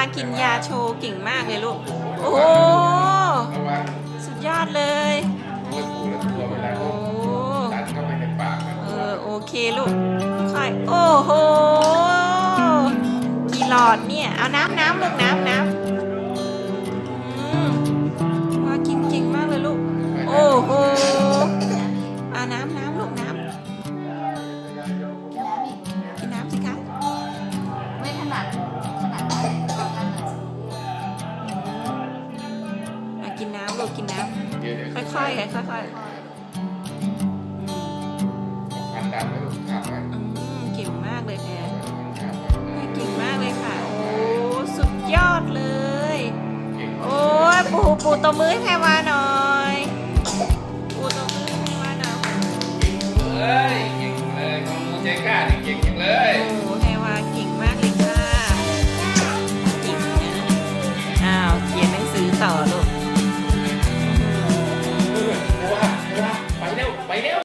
ากินยาโชว์เก่งมากเลยลูก โอ้โหสุดยอดเลยโอ้เออโอเคลูกค่อยโอ้โหกี่หลอดเนี่ย เอาน้ำน้ำลูกน้ำน้ำอืมว่ากินเก่งมากเลยลูก โอ้โหเอาน้ำน้ำลูกน้ำ กินน้ำลูกกินน้เดี๋ยวเดี๋ยวำค่อยๆค่ะค่อยฟันดันไว้ลูกขับไว้ๆอืมเก่งมากเลยแพรขับไว้เก่งมากเลยค่ะ โอ้สุดยอดเลย เก่งโอ้ยปูปูตบมือให้แพรวาหน่อยปูตบมือให้แพรวาหน่อยเลยเก่งเลยของมูเจก้านี่เก่งจังเลย โอ้ ต่อลูก